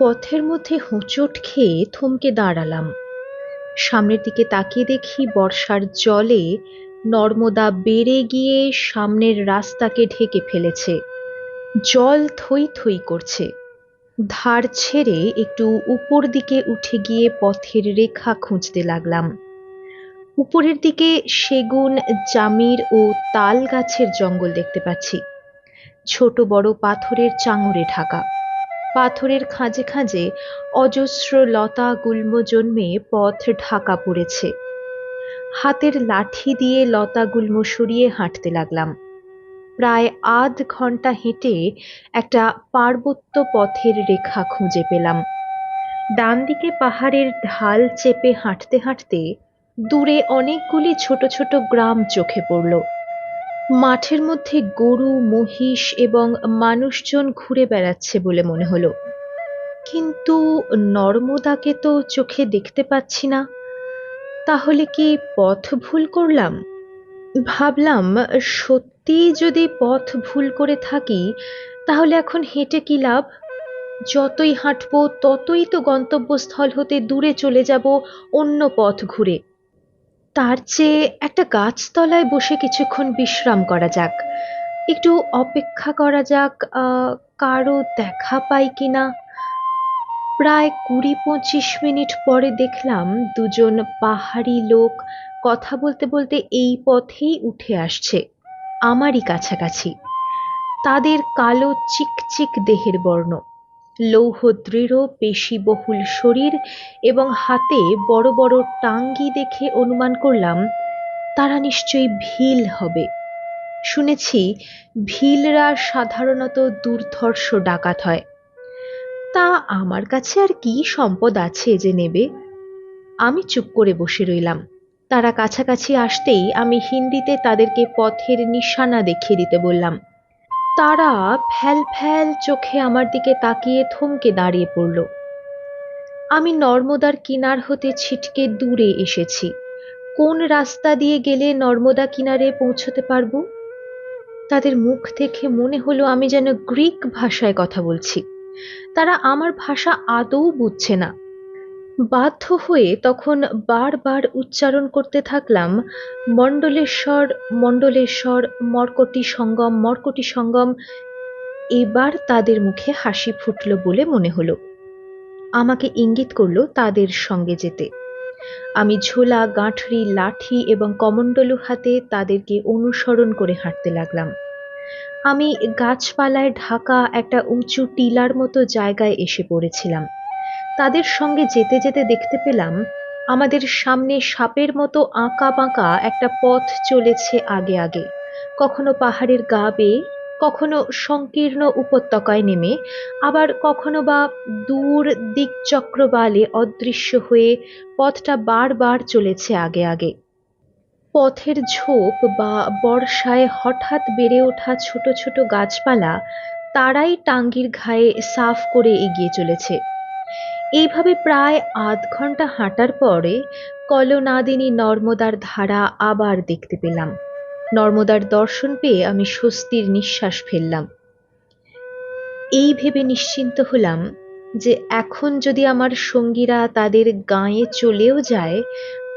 পথের মধ্যে হোঁচট খেয়ে থমকে দাঁড়ালাম। সামনের দিকে তাকিয়ে দেখি বর্ষার জলে নর্মদা বেড়ে গিয়ে সামনের রাস্তাকে ঢেকে ফেলেছে। জল থই থই করছে। ধার ছেড়ে একটু উপর দিকে উঠে গিয়ে পথের রেখা খুঁজতে লাগলাম। উপরের দিকে সেগুন, জামির ও তাল গাছের জঙ্গল দেখতে পাচ্ছি। ছোট বড় পাথরের চাঙড়ে ঢাকা। পাথরের খাঁজে খাঁজে অজস্র লতা গুল্ম জন্মে পথ ঢাকা পড়েছে। হাতের লাঠি দিয়ে লতা গুল্ম সরিয়ে হাঁটতে লাগলাম। প্রায় আধ ঘণ্টা হেঁটে একটা পার্বত্য পথের রেখা খুঁজে পেলাম। ডান দিকে পাহাড়ের ঢাল চেপে হাঁটতে হাঁটতে দূরে অনেকগুলি ছোট ছোট গ্রাম চোখে পড়ল। মাঠের মধ্যে গরু, মহিষ এবং মানুষজন ঘুরে বেড়াচ্ছে বলে মনে হলো। কিন্তু নর্মদাকে তো চোখে দেখতে পাচ্ছি না। তাহলে কি পথ ভুল করলাম? ভাবলাম, সত্যি যদি পথ ভুল করে থাকি, তাহলে এখন হেঁটে কি লাভ? যতই হাঁটবো, ততই তো গন্তব্যস্থল হতে দূরে চলে যাব, অন্য পথ ঘুরে। তার চেয়ে একটা গাছতলায় বসে কিছুক্ষণ বিশ্রাম করা যাক। একটু অপেক্ষা করা যাক কারও দেখা পাই কিনা। প্রায় কুড়ি পঁচিশ মিনিট পরে দেখলাম দুজন পাহাড়ি লোক কথা বলতে বলতে এই পথেই উঠে আসছে, আমারই কাছাকাছি। তাদের কালো চিকচিক দেহের বর্ণ। লৌহ দৃঢ় পেশিবহুল শরীর এবং হাতে বড় বড় টাঙ্গি দেখে অনুমান করলাম, তারা নিশ্চয়ই ভিল হবে। শুনেছি, ভিলরা সাধারণত দুর্ধর্ষ ডাকাত হয়। তা আমার কাছে আর কি সম্পদ আছে যে নেবে? আমি চুপ করে বসে রইলাম। তারা কাছাকাছি আসতেই আমি হিন্দিতে তাদেরকে পথের নিশানা দেখিয়ে দিতে বললাম। তারা ফ্যাল ফ্যাল চোখে আমার দিকে তাকিয়ে থমকে দাঁড়িয়ে পড়ল। আমি নর্মদার কিনার হতে ছিটকে দূরে এসেছি। কোন রাস্তা দিয়ে গেলে নর্মদা কিনারে পৌঁছতে পারব? তাদের মুখ দেখে মনে হলো আমি যেন গ্রিক ভাষায় কথা বলছি। তারা আমার ভাষা আদৌ বুঝছে না। বাধ্য হয়ে তখন বারবার উচ্চারণ করতে থাকলাম, মণ্ডলেশ্বর মণ্ডলেশ্বর, মর্কটি সঙ্গম মর্কটি সঙ্গম। এবার তাদের মুখে হাসি ফুটল বলে মনে হলো। আমাকে ইঙ্গিত করল তাদের সঙ্গে যেতে। আমি ঝোলা, গাঁঠরি, লাঠি এবং কমণ্ডলু হাতে তাদেরকে অনুসরণ করে হাঁটতে লাগলাম। আমি গাছপালায় ঢাকা একটা উঁচু টিলার মতো জায়গায় এসে পড়েছিলাম। তাদের সঙ্গে যেতে যেতে দেখতে পেলাম, আমাদের সামনে সাপের মতো আঁকা বাঁকা একটা পথ চলেছে আগে আগে। কখনো পাহাড়ের গা বেয়ে, কখনো সংকীর্ণ উপত্যকায় নেমে, আবার কখনো বা দূর দিকচক্রবালে অদৃশ্য হয়ে পথটা বারবার চলেছে আগে আগে। পথের ঝোপ বা বর্ষায় হঠাৎ বেড়ে ওঠা ছোট ছোট গাছপালা তারাই টাঙ্গির ঘায়ে সাফ করে এগিয়ে চলেছে। এইভাবে প্রায় আধ ঘণ্টা হাঁটার পরে কলনাদিনী নর্মদার ধারা আবার দেখতে পেলাম। নর্মদার দর্শন পেয়ে আমি স্বস্তির নিঃশ্বাস ফেললাম। এই ভেবে নিশ্চিন্ত হলাম যে এখন যদি আমার সঙ্গীরা তাদের গাঁয়ে চলেও যায়,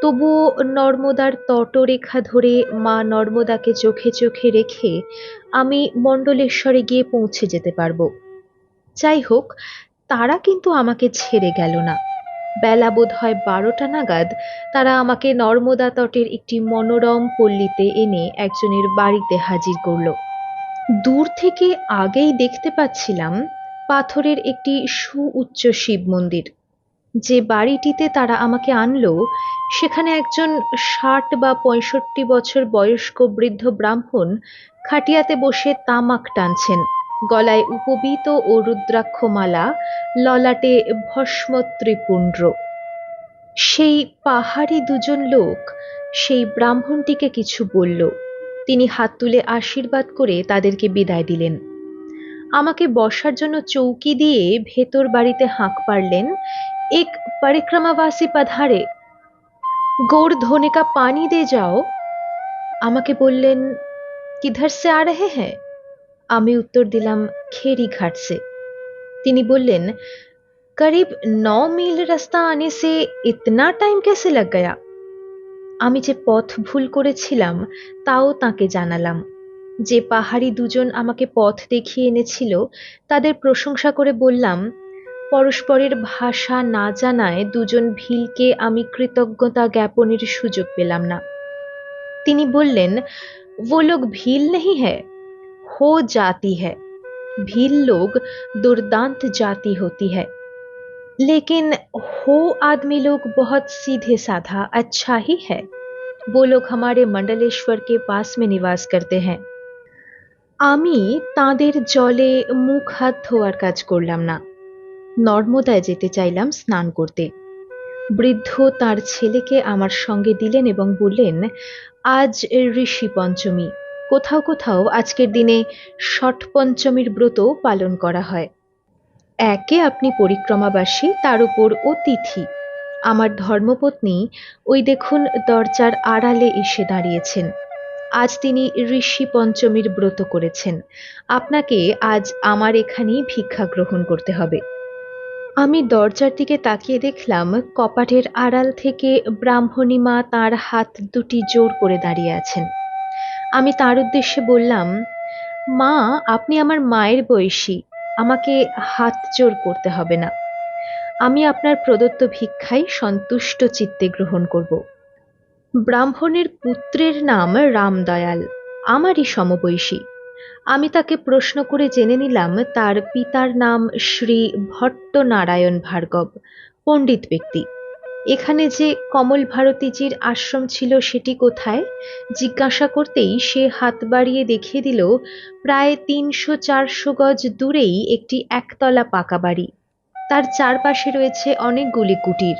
তবুও নর্মদার তটরেখা ধরে মা নর্মদাকে চোখে চোখে রেখে আমি মণ্ডলেশ্বরে গিয়ে পৌঁছে যেতে পারব। যাই হোক তারা কিন্তু আমাকে ছেড়ে গেল না। বেলা বোধ হয় বারোটা নাগাদ তারা আমাকে নর্মদা তটের একটি মনোরম পল্লীতে এনে একজনের বাড়িতে হাজির করল। দূর থেকে আগেই দেখতে পাচ্ছিলাম পাথরের একটি সুউচ্চ শিব মন্দির। যে বাড়িটিতে তারা আমাকে আনলো, সেখানে একজন ষাট বা পঁয়ষট্টি বছর বয়স্ক বৃদ্ধ ব্রাহ্মণ খাটিয়াতে বসে তামাক টানছেন। গলায় উপবীত ও রুদ্রাক্ষমালা, ললাটে ভস্ম ত্রিপুণ্ড সেই পাহাড়ি দুজন লোক, সেই ব্রাহ্মণটিকে কিছু বলল। তিনি হাত তুলে আশীর্বাদ করে তাদেরকে বিদায় দিলেন। আমাকে বসার জন্য চৌকি দিয়ে ভেতর বাড়িতে হাঁক পারলেন এক পরিক্রমাবাসী পাধারে। গৌর ধোনে কা পানি দে যাও। আমাকে বললেন, কিধার সে আ রহে হ্যাঁ আমি উত্তর দিলাম খেরি ঘাট সে তিনি বললেন करीब नौ मील रास्ता आने से इतना टाइम कैसे लग गया আমি যে পথ ভুল করেছিলাম তাও তাকে জানালাম যে পাহাড়ি দুজন আমাকে পথ দেখিয়ে এনেছিল তাদের প্রশংসা করে বললাম পরস্পরের ভাষা না জানায় দুজন ভিলকে আমি কৃতজ্ঞতা জ্ঞাপনের সুযোগ পেলাম না তিনি বললেন वो लोग भील नहीं है हो जाती है भील लोग दुर्दांत जाति होती है लेकिन हो आदमी लोग बहुत सीधे साधा अच्छा ही है वो लोग हमारे मंडलेश्वर के पास में निवास करते हैं আমি তাদের জলে মুখ হাত ধোয়ার কাজ করলাম না নর্মদায় যেতে চাইলাম স্নান করতে বৃদ্ধ তার ছেলেকে আমার সঙ্গে দিলেন এবং বললেন আজ ঋষি পঞ্চমী কোথাও কোথাও আজকের দিনে ষট পঞ্চমীর ব্রত পালন করা হয়। একে আপনি পরিক্রমাবাসী, তার উপর অতিথি। আমার ধর্মপত্নী ওই দেখুন দরজার আড়ালে এসে দাঁড়িয়েছেন। আজ তিনি ঋষি পঞ্চমীর ব্রত করেছেন। আপনাকে আজ আমার এখানেই ভিক্ষা গ্রহণ করতে হবে। আমি দরজার দিকে তাকিয়ে দেখলাম কপাটের আড়াল থেকে ব্রাহ্মণী মা তাঁর হাত দুটি জোর করে দাঁড়িয়ে আছেন। আমি তার উদ্দেশ্যে বললাম, মা, আপনি আমার মায়ের বয়সী, আমাকে হাত জোর করতে হবে না। আমি আপনার প্রদত্ত ভিক্ষাই সন্তুষ্ট চিত্তে গ্রহণ করব। ব্রাহ্মণের পুত্রের নাম রামদয়াল, আমারই সমবয়সী। আমি তাকে প্রশ্ন করে জেনে নিলাম, তার পিতার নাম শ্রী ভট্টনারায়ণ ভার্গব, পণ্ডিত ব্যক্তি। এখানে যে কমল ভারতীজির আশ্রম ছিল সেটি কোথায়? জিজ্ঞাসা করতেই সে হাত বাড়িয়ে দেখিয়ে দিল, প্রায় তিনশো চারশো গজ দূরেই একটি একতলা পাকা বাড়ি। তার চারপাশে রয়েছে অনেকগুলি কুটির।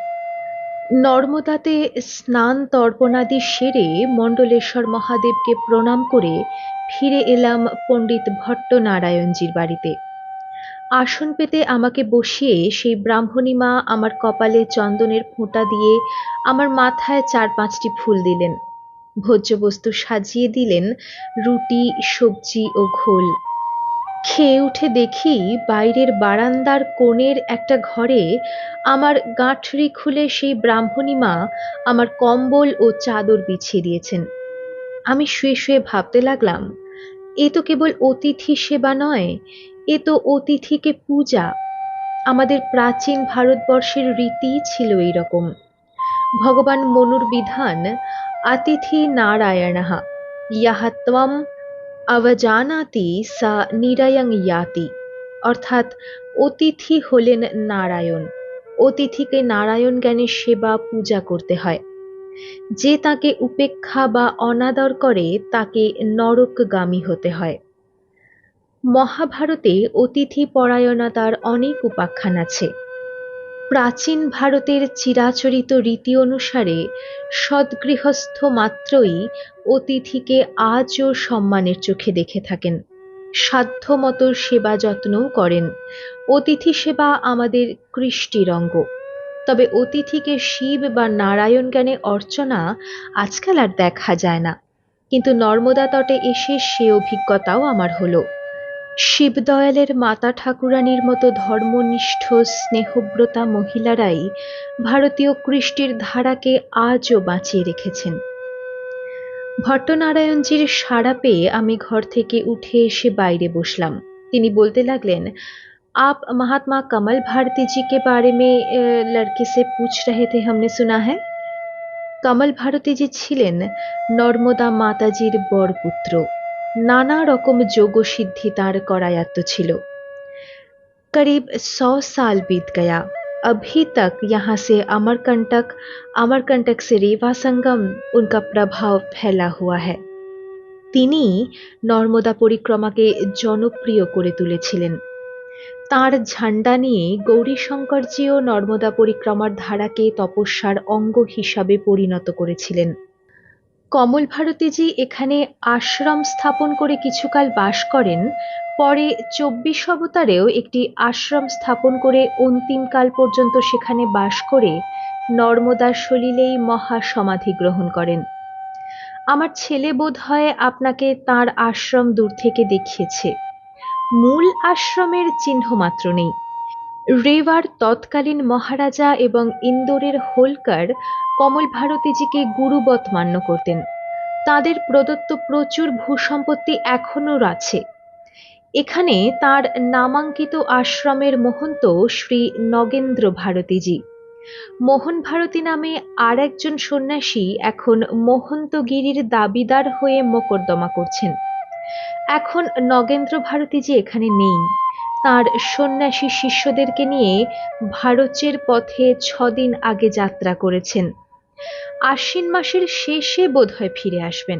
নর্মদাতে স্নান তর্পণাদি সেরে মণ্ডলেশ্বর মহাদেবকে প্রণাম করে ফিরে এলাম পণ্ডিত ভট্টনারায়ণজির বাড়িতে। আসন পেতে আমাকে বসিয়ে সেই ব্রাহ্মণী মা আমার কপালে চন্দনের ফোঁটা দিয়ে আমার মাথায় চার পাঁচটি ফুল দিলেন। ভোজ্যবস্তু সাজিয়ে দিলেন রুটি, সবজি ও ঘোল। খেয়ে উঠে দেখি বাইরের বারান্দার কোণের একটা ঘরে আমার গাঁঠরি খুলে সেই ব্রাহ্মণী মা আমার কম্বল ও চাদর বিছিয়ে দিয়েছেন। আমি শুয়ে শুয়ে ভাবতে লাগলাম, এ তো কেবল অতিথি সেবা নয় এ তো অতিথিকে পূজা। আমাদের প্রাচীন ভারতবর্ষের রীতি ছিল এই রকম ভগবান মনুর বিধান, আতিথি নারায়ণাহা ইয়াহাত্বম অবজানাতি সা নিরায়ং ইয়াতি অর্থাৎ অতিথি হলেন নারায়ণ। অতিথিকে নারায়ণ জ্ঞানের সেবা, পূজা করতে হয়। যে তাকে উপেক্ষা বা অনাদর করে, তাকে নরকগামী হতে হয়। মহাভারতে অতিথি পরায়ণতার অনেক উপাখ্যান আছে। প্রাচীন ভারতের চিরাচরিত রীতি অনুসারে সদ্গৃহস্থ মাত্রই অতিথিকে আজও সম্মানের চোখে দেখে থাকেন। সাধ্যমতো সেবা যত্নও করেন। অতিথি সেবা আমাদের কৃষ্টির অঙ্গ। তবে অতিথিকে শিব বা নারায়ণ জ্ঞানে অর্চনা আজকাল আর দেখা যায় না। কিন্তু নর্মদা তটে এসে সে অভিজ্ঞতাও আমার হলো। শিবদয়ালের মাতা ঠাকুরানীর মতো ধর্মনিষ্ঠ স্নেহব্রতা মহিলারাই ভারতীয় কৃষ্টির ধারাকে আজও বাঁচিয়ে রেখেছেন ভট্টনারায়ণজির সাড়া পেয়ে আমি ঘর থেকে উঠে এসে বাইরে বসলাম তিনি বলতে লাগলেন आप महात्मा कमल भारती जी के बारे में लड़के से पूछ रहे थे हमने सुना है কমল ভারতীজি ছিলেন নর্মদা মাতাজির বরপুত্র নানা রকম যোগসিদ্ধি তার করায়ত্ত ছিল करीब सौ साल बीत गया अभी तक यहाँ से अमरकंटक अमरकंटक से रेवा संगम उनका प्रभाव फैला हुआ है তিনি নর্মদা পরিক্রমাকে জনপ্রিয় করে তুলেছিলেন তাঁর ঝান্ডা নিয়ে গৌরীশঙ্করজিও নর্মদা পরিক্রমার ধারাকে তপস্যার অঙ্গ হিসাবে পরিণত করেছিলেন কমল ভারতীজি এখানে আশ্রম স্থাপন করে কিছুকাল বাস করেন। পরে চব্বিশ অবতারেও একটি আশ্রম স্থাপন করে অন্তিমকাল পর্যন্ত সেখানে বাস করে নর্মদার সলিলেই মহা সমাধি গ্রহণ করেন। আমার ছেলে বোধ হয় আপনাকে তার আশ্রম দূর থেকে দেখিয়েছে। মূল আশ্রমের চিহ্ন মাত্র নেই। রেওয়ার তৎকালীন মহারাজা এবং ইন্দোরের হোলকার কমল ভারতীজিকে গুরুবৎ মান্য করতেন। তাদের প্রদত্ত প্রচুর ভূসম্পত্তি এখনও আছে এখানে তার নামাঙ্কিত আশ্রমের মহন্ত শ্রী নগেন্দ্র ভারতীজি। মোহন ভারতী নামে আর একজন সন্ন্যাসী এখন মহন্তগিরির দাবিদার হয়ে মোকদ্দমা করছেন। এখন নগেন্দ্র ভারতীজি এখানে নেই। তার সন্ন্যাসী শিষ্যদেরকে নিয়ে ভারতের পথে ছদিন আগে যাত্রা করেছেন। আশ্বিন মাসের শেষে বোধহয় ফিরে আসবেন।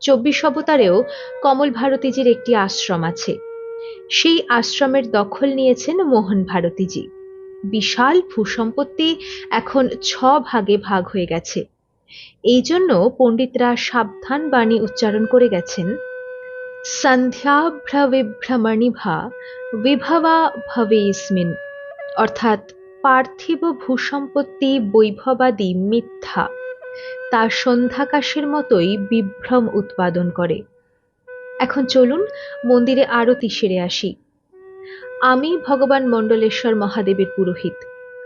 চব্বিশ অবতারেও কমল ভারতীজির একটি আশ্রম আছে। সেই আশ্রমের দখল নিয়েছেন মোহন ভারতীজি। বিশাল ভূসম্পত্তি এখন ছ ভাগে ভাগ হয়ে গেছে। এই জন্য পণ্ডিতরা সাবধান বাণী উচ্চারণ করে গেছেন সন্ধ্যাভ্রবিভ্রমণিভা বিভবা ভবে ইসমিন অর্থাৎ পার্থিব ভূসম্পত্তি বৈভবাদী মিথ্যা। তা সন্ধ্যাকাশের মতোই বিভ্রম উৎপাদন করে। এখন চলুন মন্দিরে আরতি সেরে আসি। আমি ভগবান মণ্ডলেশ্বর মহাদেবের পুরোহিত।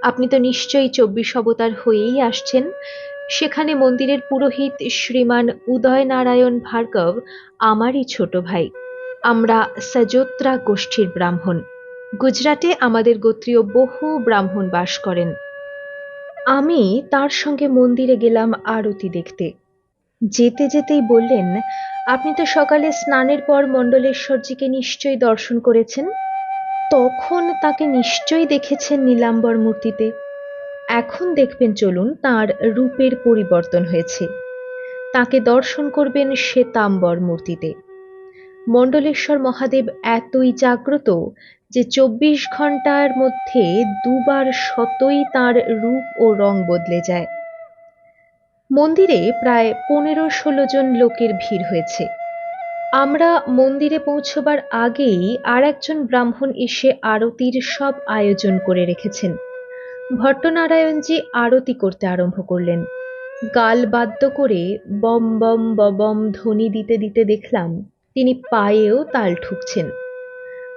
আপনি তো নিশ্চয়ই চব্বিশ অবতার হয়েই আসছেন। সেখানে মন্দিরের পুরোহিত শ্রীমান উদয় নারায়ণ ভার্গব, আমারই ছোট ভাই, আমরা সজোত্রা গোষ্ঠীর ব্রাহ্মণ। গুজরাটে আমাদের গোত্রীয় বহু ব্রাহ্মণ বাস করেন। আমি তার সঙ্গে মন্দিরে গেলাম আরতি দেখতে। যেতে যেতেই বললেন, আপনি তো সকালে স্নানের পর মণ্ডলেশ্বরজিকে নিশ্চয়ই দর্শন করেছেন? তখন তাকে নিশ্চয়ই দেখেছেন নীলাম্বর মূর্তিতে। এখন দেখবেন চলুন তার রূপের পরিবর্তন হয়েছে। তাকে দর্শন করবেন শ্বেতাম্বর মূর্তিতে। মণ্ডলেশ্বর মহাদেব এতই জাগ্রত যে চব্বিশ ঘণ্টার মধ্যে দুবার শতই তার রূপ ও রং বদলে যায়। মন্দিরে প্রায় পনেরো ষোলো জন লোকের ভিড় হয়েছে। আমরা মন্দিরে পৌঁছবার আগেই আর একজন ব্রাহ্মণ এসে আরতির সব আয়োজন করে রেখেছেন। ভট্টনারায়ণজি আরতি করতে আরম্ভ করলেন। গাল বাদ্য করে বম বম ববম ধ্বনি দিতে দিতে দেখলাম তিনি পায়েও তাল ঠুকছেন।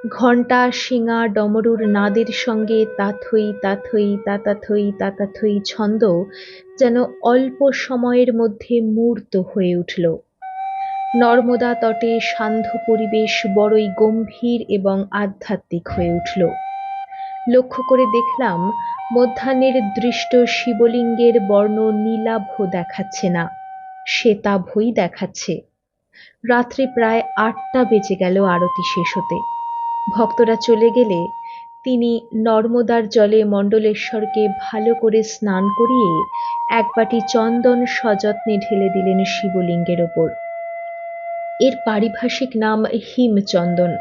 ঘণ্টা, শিঙা, ডমরুর নাদের সঙ্গে তাথই তাথই, তাতাথই তাতাথই ছন্দ যেন অল্প সময়ের মধ্যে মূর্ত হয়ে উঠল। নর্মদা তটে সান্ধ্য পরিবেশ বড়ই গম্ভীর এবং আধ্যাত্মিক হয়ে উঠল। লক্ষ্য করে দেখলাম, মধ্যাহ্নের দৃষ্ট শিবলিঙ্গের বর্ণ নীলাভ দেখাচ্ছে না, শ্বেতাভই দেখাচ্ছে। রাত্রি প্রায় আটটা বেজে গেল আরতি শেষ হতে। ভক্তরা চলে গেলে তিনি নর্মদার জলে মণ্ডলেশ্বরকে ভালো করে স্নান করিয়ে এক বাটি চন্দন সযত্নে ঢেলে দিলেন শিবলিঙ্গের ওপর। এর পারিভাষিক নাম হিমচন্দন।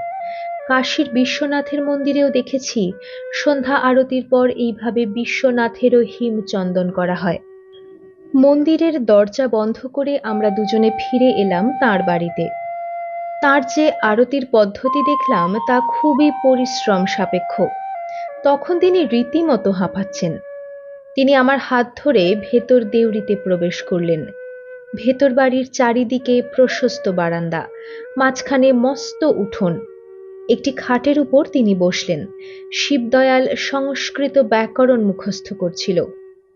কাশীর বিশ্বনাথের মন্দিরেও দেখেছি, সন্ধ্যা আরতির পর এইভাবে বিশ্বনাথেরও হিম চন্দন করা হয়। মন্দিরের দরজা বন্ধ করে আমরা দুজনে ফিরে এলাম তার বাড়িতে। তার যে আরতির পদ্ধতি দেখলাম তা খুবই পরিশ্রম সাপেক্ষ। তখন তিনি রীতিমতো হাঁপাচ্ছেন। তিনি আমার হাত ধরে ভেতর দেউড়িতে প্রবেশ করলেন। ভেতর বাড়ির চারিদিকে প্রশস্ত বারান্দা, মাঝখানে মস্ত উঠোন। একটি খাটের উপর তিনি বসলেন। শিবদয়াল সংস্কৃত ব্যাকরণ মুখস্থ করছিল।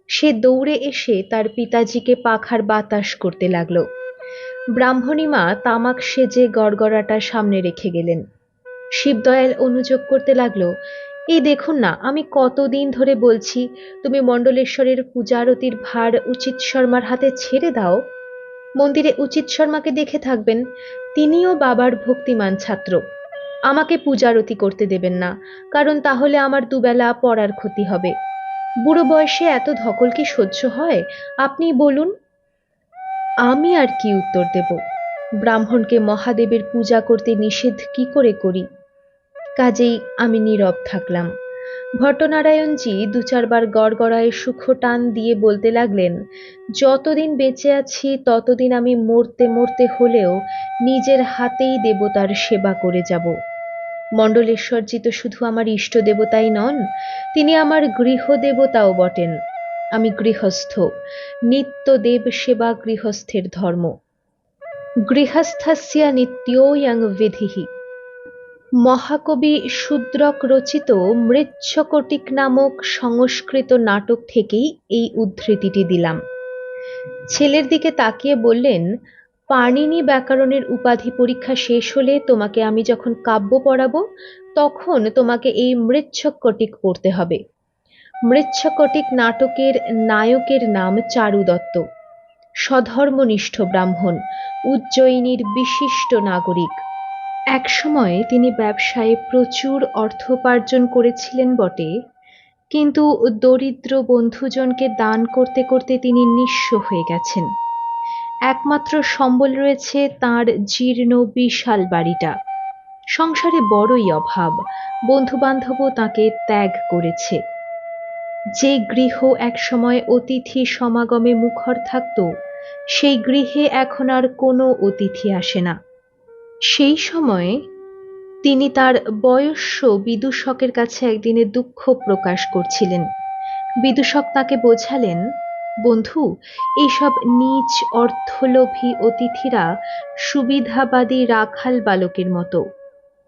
সে দৌড়ে এসে তার পিতাজিকে পাখার বাতাস করতে লাগল। ব্রাহ্মণী মা তামাক সেজে গড়গড়াটা সামনে রেখে গেলেন। শিবদয়াল অনুযোগ করতে লাগল, এই দেখুন না, আমি কতদিন ধরে বলছি, তুমি মণ্ডলেশ্বরের পূজারতির ভার উচিত শর্মার হাতে ছেড়ে দাও। মন্দিরে উচিত শর্মাকে দেখে থাকবেন, তিনিও বাবার ভক্তিমান ছাত্র। আমাকে পূজারতি করতে দেবেন না, কারণ তাহলে আমার দুবেলা পড়ার ক্ষতি হবে। বুড়ো বয়সে এত ধকল কি সহ্য হয়? আপনি বলুন। আমি আর কি উত্তর দেব? ব্রাহ্মণকে মহাদেবের পূজা করতে নিষেধ কি করে করি? কাজেই আমি নীরব থাকলাম। ভট্টনারায়ণজি দু চারবার গড়গড়ায় সুখ টান দিয়ে বলতে লাগলেন, যতদিন বেঁচে আছি, ততদিন আমি মরতে মরতে হলেও নিজের হাতেই দেবতার সেবা করে যাব। মণ্ডলেশ্বরজি তো শুধু আমার ইষ্ট দেবতাই নন, তিনি আমার গৃহদেবতাও বটেন। আমি গৃহস্থ, নিত্য দেব সেবা গৃহস্থের ধর্ম। গৃহস্থস্য নিত্যোয়ং বিধিহি মহাকবি শূদ্রক রচিত মৃচ্ছকটিক নামক সংস্কৃত নাটক থেকেই এই উদ্ধৃতিটি দিলাম। ছেলের দিকে তাকিয়ে বললেন পাণিনি ব্যাকরণের উপাধি পরীক্ষা শেষ হলে তোমাকে আমি যখন কাব্য পড়াবো, তখন তোমাকে এই মৃচ্ছকটিক পড়তে হবে। মৃচ্ছকটিক নাটকের নায়কের নাম চারু দত্ত সধর্মনিষ্ঠ ব্রাহ্মণ, উজ্জয়িনীর বিশিষ্ট নাগরিক। একসময় তিনি ব্যবসায়ে প্রচুর অর্থ উপার্জন করেছিলেন বটে, কিন্তু দরিদ্র বন্ধুজনকে দান করতে করতে তিনি নিঃস্ব হয়ে গেছেন। একমাত্র সম্বল রয়েছে তার জীর্ণ বিশাল বাড়িটা। সংসারে বড়ই অভাব, বন্ধুবান্ধবও তাকে ত্যাগ করেছে। যে গৃহ একসময় অতিথি সমাগমে মুখর থাকত, সেই গৃহে এখন আর কোনো অতিথি আসে না। সেই সময়ে তিনি তার বয়স্য বিদূষকের কাছে একদিনে দুঃখ প্রকাশ করছিলেন। বিদূষক তাকে বোঝালেন বন্ধু এইসব নীচ অর্থলোভী অতিথিরা সুবিধাবাদী রাখাল বালকের মতো।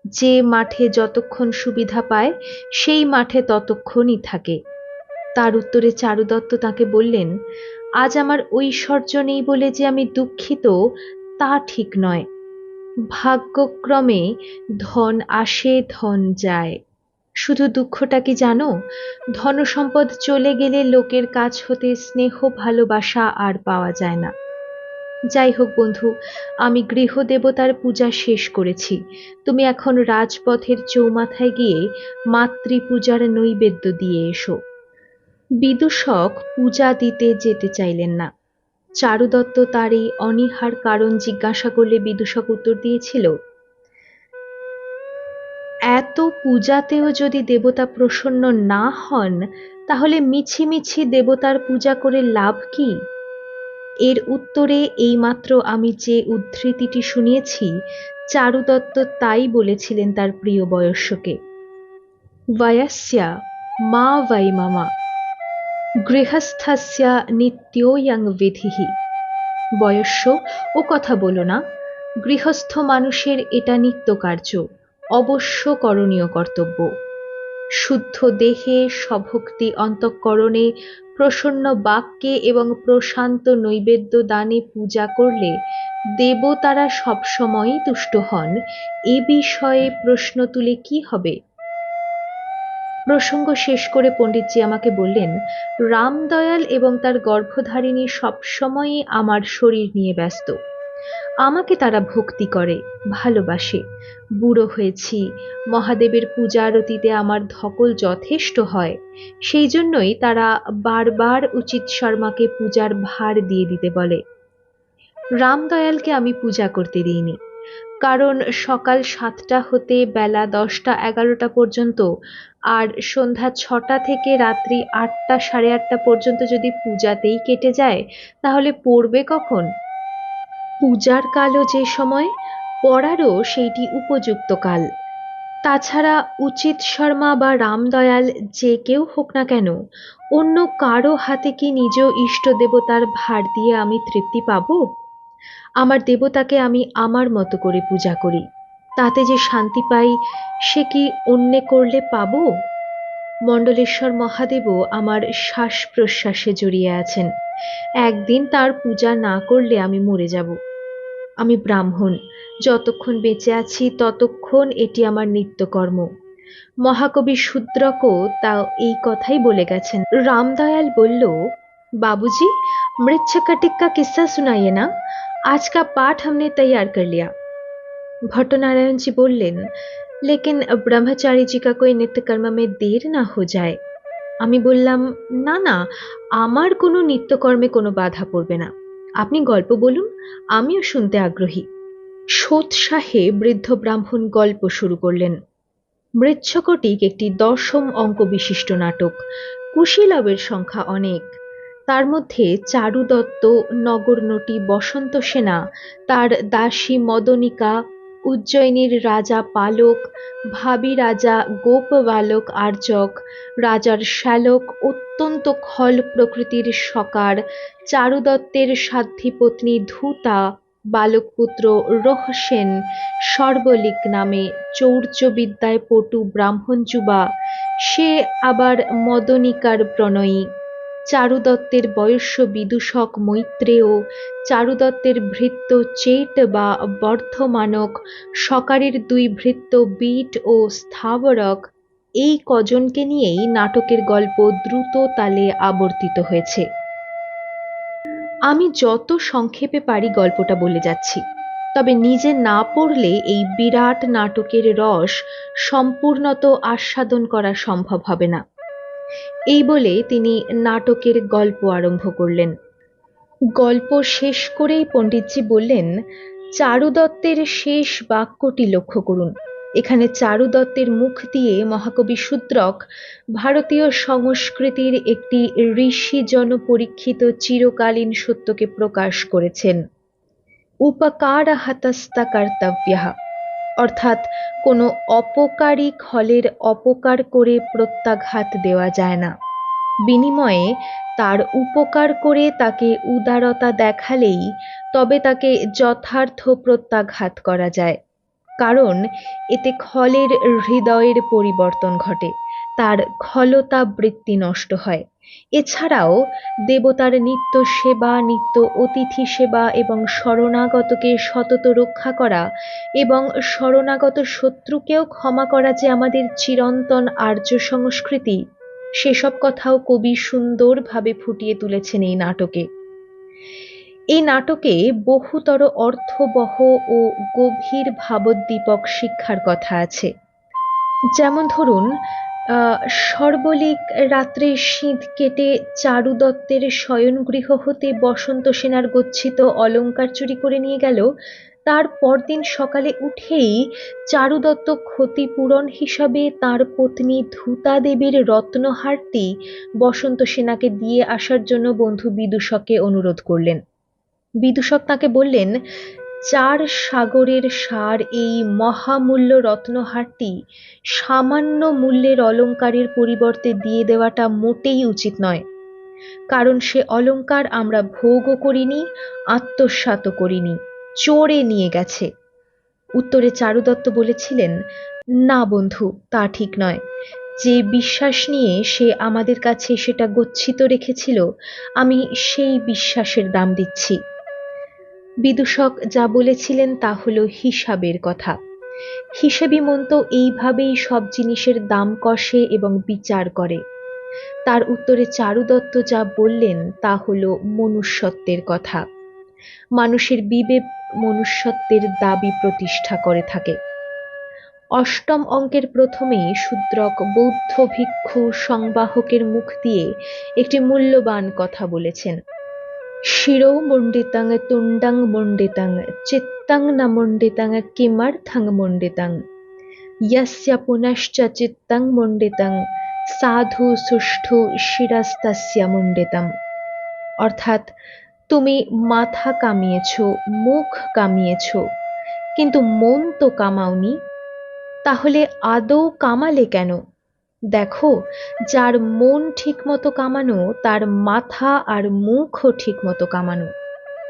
যে মাঠে যতক্ষণ সুবিধা পায়, সেই মাঠে ততক্ষণই থাকে। তার উত্তরে চারুদত্ত তাকে বললেন, আজ আমার ঐশ্বর্য নেই বলে যে আমি দুঃখিত, তা ঠিক নয়। ভাগ্যক্রমে ধন আসে, ধন যায়। শুধু দুঃখটা কি জানো? ধনসম্পদ চলে গেলে লোকের কাছ হতে স্নেহ, ভালোবাসা আর পাওয়া যায় না। যাই হোক বন্ধু, আমি গৃহদেবতার পূজা শেষ করেছি। তুমি এখন রাজপথের চৌমাথায় গিয়ে মাতৃপূজার নৈবেদ্য দিয়ে এসো। বিদূষক পূজা দিতে যেতে চাইলেন না। চারুদত্ত তার এই অনীহার কারণ জিজ্ঞাসা করলে বিদূষক উত্তর দিয়েছিল এত পূজাতেও যদি দেবতা প্রসন্ন না হন, তাহলে মিছি মিছি দেবতার পূজা করে লাভ কি? এর উত্তরে এইমাত্র আমি যে উদ্ধৃতিটি শুনিয়েছি, চারুদত্ত তাই বলেছিলেন তার প্রিয় বয়স্যকে বয়াস্যা মা वै মামা, গৃহস্থস্য নিত্যোয়ং বিধিহি বয়স্য ও কথা বলো না, গৃহস্থ মানুষের এটা নিত্য কার্য। অবশ্য করণীয় কর্তব্য। শুদ্ধ দেহে সভক্তি অন্তঃকরণে প্রসন্ন বাক্যে এবং প্রশান্ত নৈবেদ্য দানে পূজা করলে দেবতারা সবসময়ই তুষ্ট হন। এ বিষয়ে প্রশ্ন তুলে কি হবে? প্রসঙ্গ শেষ করে পণ্ডিতজি আমাকে বললেন রামদয়াল এবং তার গর্ভধারিণী সবসময়ই আমার শরীর নিয়ে ব্যস্ত। আমাকে তারা ভক্তি করে, ভালোবাসে। বুড়ো হয়েছি, মহাদেবের পূজা আরতিতে আমার ধকল যথেষ্ট হয়। সেই জন্যই তারা বারবার উচিত শর্মাকে পূজার ভার দিয়ে দিতে বলে। রামদয়ালকে আমি পূজা করতে দিইনি। কারণ সকাল সাতটা হতে বেলা দশটা এগারোটা পর্যন্ত আর সন্ধ্যা ছটা থেকে রাত্রি আটটা সাড়ে আটটা পর্যন্ত যদি পূজাতেই কেটে যায়, তাহলে পড়বে কখন? পূজার কালও যে সময় পড়ারও সেইটি উপযুক্ত কাল। তাছাড়া উচিত শর্মা বা রামদয়াল যে কেউ হোক না কেন, অন্য কারও হাতে কি নিজ ইষ্ট দেবতার ভার দিয়ে আমি তৃপ্তি পাব? আমার দেবতাকে আমি আমার মতো করে পূজা করি, তাতে যে শান্তি পাই, সে কি অন্যে করলে পাব? মণ্ডলেশ্বর মহাদেবও আমার শ্বাস প্রশ্বাসে জড়িয়ে আছেন একদিন তার পূজা না করলে আমি মরে যাব আমি ব্রাহ্মণ যতক্ষণ বেঁচে আছি ততক্ষণ এটি আমার নিত্যকর্ম মহাকবি শূদ্রকও তা এই কথাই বলে গেছেন রামদয়াল বলল बाबूजी मृच्छकटिक का किस्सा सुनाइए ना आज का पाठ हमने तैयार कर लिया भट्टनारायण जी বললেন लेकिन ब्रह्मचारी जी का कोई नित्य कर्म में देर ना हो जाए আমি বললাম না না আমার কোনো নিত্যকর্মে কোনো বাধা পড়বে না আপনি গল্প বলুন আমিও শুনতে আগ্রহী সোৎসাহে বৃদ্ধ ব্রাহ্মণ গল্প শুরু করলেন মৃচ্ছকটিক একটি দশম অঙ্ক বিশিষ্ট নাটক কুশীলবের সংখ্যা অনেক তার মধ্যে চারু দত্ত নগরনটি বসন্ত সেনা তার দাসী মদনিকা উজ্জয়িনীর রাজা পালক, ভাবি রাজা গোপ বালক আর্যক, রাজার শ্যালক অত্যন্ত খল প্রকৃতির সকার, চারুদত্তের সাধ্যী পত্নী ধূতা, বালকপুত্র রোহসেন, সর্বলিক নামে চৌর্যবিদ্যায় পটু ব্রাহ্মণ যুবা, সে আবার মদনিকার প্রণয়ী। চারুদত্তের বয়স্য বিদূষক মৈত্রেয়, চারুদত্তের ভৃত্য চেট বা বর্ধমানক, সকারের দুই ভৃত্য বিট ও স্থাবরক, এই কজনকে নিয়েই নাটকের গল্প দ্রুত তালে আবর্তিত হয়েছে। আমি যত সংক্ষেপে পারি গল্পটা বলে যাচ্ছি, তবে নিজে না পড়লে এই বিরাট নাটকের রস সম্পূর্ণত আস্বাদন করা সম্ভব হবে না। এই বলে তিনি নাটকের গল্প আরম্ভ করলেন। গল্প শেষ করেই পণ্ডিতজি বললেন, চারুদত্তের শেষ বাক্যটি লক্ষ্য করুন। এখানে চারু দত্তের মুখ দিয়ে মহাকবি শূদ্রক ভারতীয় সংস্কৃতির একটি ঋষি জনপরীক্ষিত চিরকালীন সত্যকে প্রকাশ করেছেন। উপকার হাতস্তা কর্তব্য। অর্থাৎ কোনো অপকারী খলের অপকার করে প্রত্যাঘাত দেওয়া যায় না। বিনিময়ে তার উপকার করে তাকে উদারতা দেখালেই তবে তাকে যথার্থ প্রত্যাঘাত করা যায়। কারণ এতে খলের হৃদয়ের পরিবর্তন ঘটে। তার খলতা বৃত্তি নষ্ট হয়। এছাড়াও দেবতার নিত্য সেবা, নিত্য অতিথি সেবা এবং শরণাগতকে সতত রক্ষা করা এবং শরণাগত শত্রুকেও ক্ষমা করা যে আমাদের চিরন্তন আর্য সংস্কৃতি, সেসব কথাও কবি সুন্দরভাবে ফুটিয়ে তুলেছেন এই নাটকে। এই নাটকে বহুতর অর্থবহ ও গভীর ভাবোদ্দীপক শিক্ষার কথা আছে। যেমন ধরুন সর্বলিক রাত্রে শীত কেটে চারু দত্তের শয়নগৃহ হতে বসন্ত সেনার গচ্ছিত অলঙ্কার চুরি করে নিয়ে গেল। তার পরদিন সকালে উঠেই চারুদত্ত ক্ষতিপূরণ হিসাবে তার পত্নী ধূতা দেবীর রত্নহারটি বসন্ত সেনাকে দিয়ে আসার জন্য বন্ধু বিদূষককে অনুরোধ করলেন। বিদূষক তাকে বললেন চার সাগরের সার এই মহামূল্য রত্নহারটি সামান্য মূল্যের অলঙ্কারের পরিবর্তে দিয়ে দেওয়াটা মোটেই উচিত নয়। কারণ সে অলঙ্কার আমরা ভোগও করিনি আত্মসাতও করিনি, চোরে নিয়ে গেছে। উত্তরে চারুদত্ত বলেছিলেন, না বন্ধু, তা ঠিক নয়। যে বিশ্বাস নিয়ে সে আমাদের কাছে সেটা গচ্ছিত রেখেছিল, আমি সেই বিশ্বাসের দাম দিচ্ছি। বিদূষক যা বলেছিলেন তা হলো হিসাবের কথা। হিসেবি মন্ত এইভাবেই সব জিনিসের দাম কষে এবং বিচার করে। তার উত্তরে চারুদত্ত যা বললেন তা হলো মনুষ্যত্বের কথা। মানুষের বিবেক মনুষ্যত্বের দাবি প্রতিষ্ঠা করে থাকে। অষ্টম অঙ্কের প্রথমে শূদ্রক বৌদ্ধ ভিক্ষু সংবাহকের মুখ দিয়ে একটি মূল্যবান কথা বলেছেন। শিরৌ মুণ্ডিতং তুন্ডং মুণ্ডিতং চিত্তং ন মুণ্ডিতং কিমর্থং মুণ্ডিতং ইয়স্য পুনশ্চ চিত্তং মুণ্ডিতং সাধু সুষ্ঠু শিরস্তস্য মুণ্ডিতম অর্থাৎ তুমি মাথা কামিয়েছ মুখ কামিয়েছ কিন্তু মন তো কামাওনি তাহলে আদৌ কামালে কেন দেখো যার মন ঠিকমতো কামানো তার মাথা আর মুখও ঠিকমতো কামানো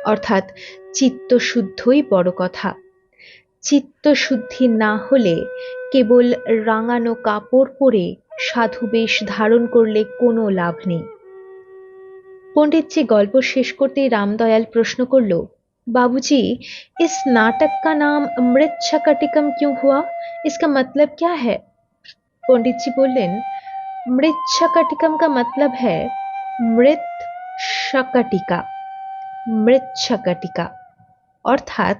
অর্থাৎ চিত্তশুদ্ধই বড় কথা চিত্তশুদ্ধি না হলে কেবল রাঙানো কাপড় পরে সাধু বেশ ধারণ করলে কোনো লাভ নেই পণ্ডিতজি গল্প শেষ করতেই রামদয়াল প্রশ্ন করল बाबूजी इस नाटक का नाम मृत शकटिकम क्यों हुआ इसका मतलब क्या है पंडित जी बोलें मृत शकटिकम का मतलब है मृत शकटिका মৃত শাকাটিকা অর্থাৎ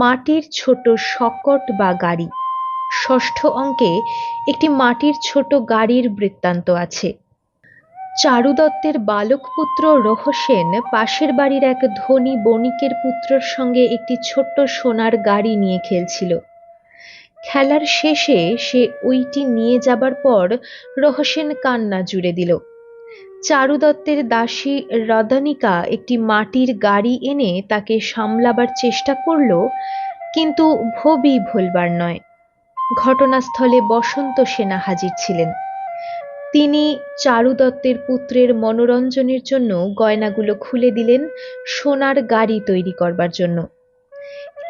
মাটির ছোট শকট বা গাড়ি ষষ্ঠ অঙ্কে একটি মাটির ছোট গাড়ির বৃত্তান্ত আছে চারুদত্তের বালকপুত্র রহসেন পাশের বাড়ির এক ধনী বণিকের পুত্রর সঙ্গে একটি ছোট্ট সোনার গাড়ি নিয়ে খেলছিল খেলার শেষে সে ওইটি নিয়ে যাবার পর রহসেন কান্না জুড়ে দিল। চারুদত্তের দাসী রদনিকা একটি মাটির গাড়ি এনে তাকে সামলাবার চেষ্টা করল, কিন্তু ভবি ভুলবার নয়। ঘটনাস্থলে বসন্ত সেনা হাজির ছিলেন। তিনি চারু দত্তের পুত্রের মনোরঞ্জনের জন্য গয়নাগুলো খুলে দিলেন, সোনার গাড়ি তৈরি করবার জন্য।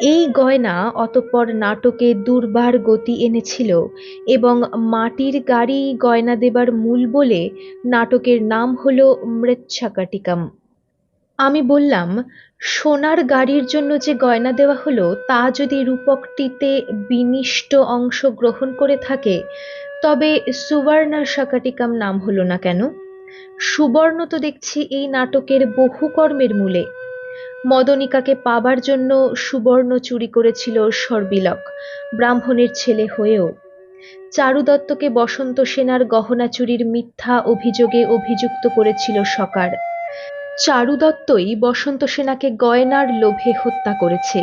এই গয়না অতঃপর নাটকে দুর্বার গতি এনেছিল এবং মাটির গাড়ি গয়না দেবার মূল বলে নাটকের নাম হল মৃচ্ছাকটিকম। আমি বললাম, সোনার গাড়ির জন্য যে গয়না দেওয়া হলো, তা যদি রূপকটিতে বিনিষ্ট অংশ গ্রহণ করে থাকে, তবে সুবর্ণা শাকাটিকাম নাম হলো না কেন? সুবর্ণ তো দেখছি এই নাটকের বহু কর্মের মূলে। মদনিকাকে পাবার জন্য সুবর্ণ চুরি করেছিল সর্বিলক ব্রাহ্মণের ছেলে হয়েও। চারু দত্তকে বসন্ত সেনার গহনা চুরির মিথ্যা অভিযোগে অভিযুক্ত করেছিল সকার। চারু দত্তই বসন্ত সেনাকে গয়নার লোভে হত্যা করেছে।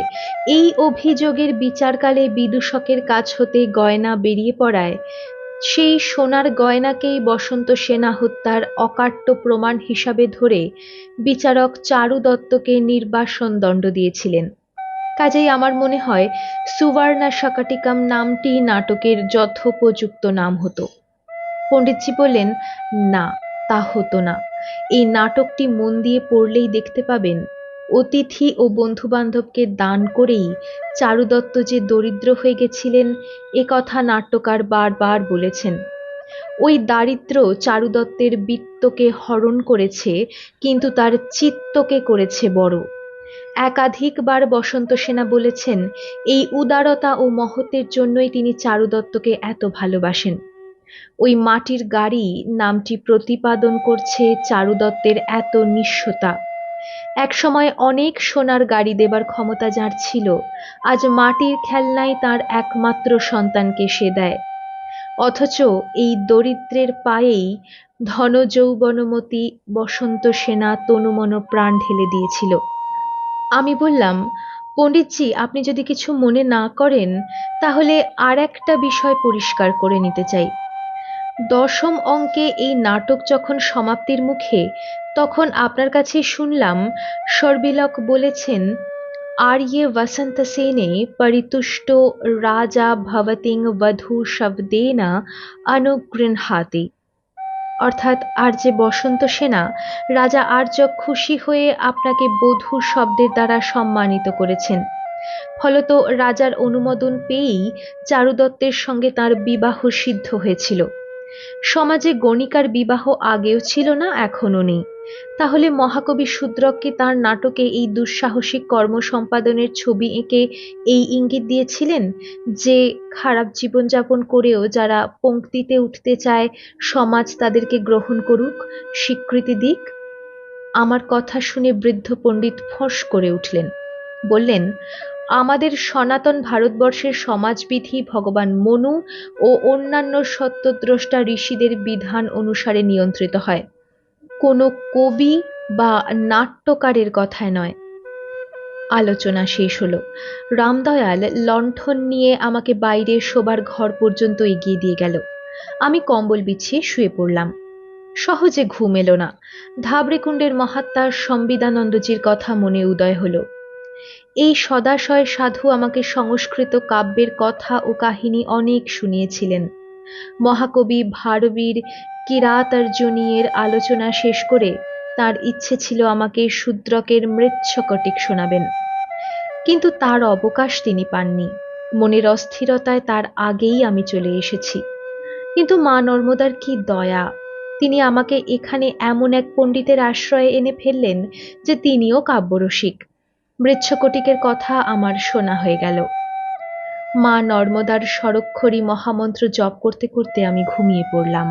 এই অভিযোগের বিচারকালে বিদূষকের কাছ হতে গয়না বেরিয়ে পড়ায় সেই সোনার গয়নাকেই বসন্ত সেনা হত্যার অকাট্য প্রমাণ হিসাবে ধরে বিচারক চারু দত্তকে নির্বাসন দণ্ড দিয়েছিলেন। কাজেই আমার মনে হয় সুবর্ণা শাকাটিকাম নামটি নাটকের যথোপযুক্ত নাম হতো। পণ্ডিতজি বললেন, না, তা হতো না। এই নাটকটি মন দিয়ে পড়লেই দেখতে পাবেন অতিথি ও বন্ধুবান্ধবকে দান করেই চারুদত্ত যে দরিদ্র হয়ে গেছিলেন, এ কথা নাট্যকার বারবার বলেছেন। ওই দারিদ্র চারুদত্তের বৃত্তকে হরণ করেছে, কিন্তু তার চিত্তকে করেছে বড়। একাধিকবার বসন্ত সেনা বলেছেন, এই উদারতা ও মহতের জন্যই তিনি চারুদত্তকে এত ভালোবাসেন। ওই মাটির গাড়ি নামটি প্রতিপাদন করছে চারুদত্তের এত নিঃস্বতা একসময় অনেক সোনার গাড়ি দেবার ক্ষমতা যার ছিল, আজ মাটির খেলনায় তার একমাত্র সন্তানকে সে দেয়। অথচ এই দরিদ্রের পায়েই ধন যৌবনমতী বসন্ত সেনা তনুমন প্রাণ ঢেলে দিয়েছিল। আমি বললাম, পণ্ডিতজি, আপনি যদি কিছু মনে না করেন, তাহলে আর একটা বিষয় পরিষ্কার করে নিতে চাই। দশম অঙ্কে এই নাটক যখন সমাপ্তির মুখে তখন আপনার কাছে শুনলাম সর্বিলক বলেছেন, আর্যে বসন্ত সেনে পরিতুষ্ট রাজা ভবতিং বধূ শব্দেনা অনুগৃহাতি। অর্থাৎ আর্যে বসন্ত সেনা, রাজা আর্য খুশি হয়ে আপনাকে বধূ শব্দের দ্বারা সম্মানিত করেছেন। ফলত রাজার অনুমোদন পেয়েই চারুদত্তের সঙ্গে তার বিবাহ সিদ্ধ হয়েছিল। সমাজে গণিকার বিবাহ আগেও ছিল না, এখনও নেই। তাহলে মহাকবি শূদ্রককে তার নাটকে এই দুঃসাহসিক কর্ম সম্পাদনের ছবি এঁকে এই ইঙ্গিত দিয়েছিলেন যে, খারাপ জীবনযাপন করেও যারা পঙ্ক্তিতে উঠতে চায়, সমাজ তাদেরকে গ্রহণ করুক, স্বীকৃতি দিক। আমার কথা শুনে বৃদ্ধ পণ্ডিত ফস করে উঠলেন। বললেন আমাদের সনাতন ভারতবর্ষের সমাজবিধি ভগবান মনু ও অন্যান্য সত্যদ্রষ্টা ঋষিদের বিধান অনুসারে নিয়ন্ত্রিত হয়। কোনো কবি বা নাট্যকারের কথায় নয়। আলোচনা শেষ হলো। রামদয়াল লণ্ঠন নিয়ে আমাকে বাইরে শোবার ঘর পর্যন্ত এগিয়ে দিয়ে গেল। আমি কম্বল বিছিয়ে শুয়ে পড়লাম। সহজে ঘুম এলো না। ধাবড়িকুণ্ডের মহাত্মার সম্বিদানন্দজির কথা মনে উদয় হলো। এই সদাশয় সাধু আমাকে সংস্কৃত কাব্যের কথা ও কাহিনী অনেক শুনিয়েছিলেন। মহাকবি ভারবীর কিরাতার্জুনীয়ের আলোচনা শেষ করে তার ইচ্ছে ছিল আমাকে শূদ্রকের মৃচ্ছকটিক শোনাবেন। কিন্তু তার অবকাশ তিনি পাননি। মনের অস্থিরতায় তার আগেই আমি চলে এসেছি। কিন্তু মা নর্মদার কি দয়া! তিনি আমাকে এখানে এমন এক পণ্ডিতের আশ্রয়ে এনে ফেললেন যে তিনিও কাব্যরসিক। মৃচ্ছকটিকের কথা আমার শোনা হয়ে গেল। মা নর্মদার স্বরক্ষরী মহামন্ত্র জপ করতে করতে আমি ঘুমিয়ে পড়লাম।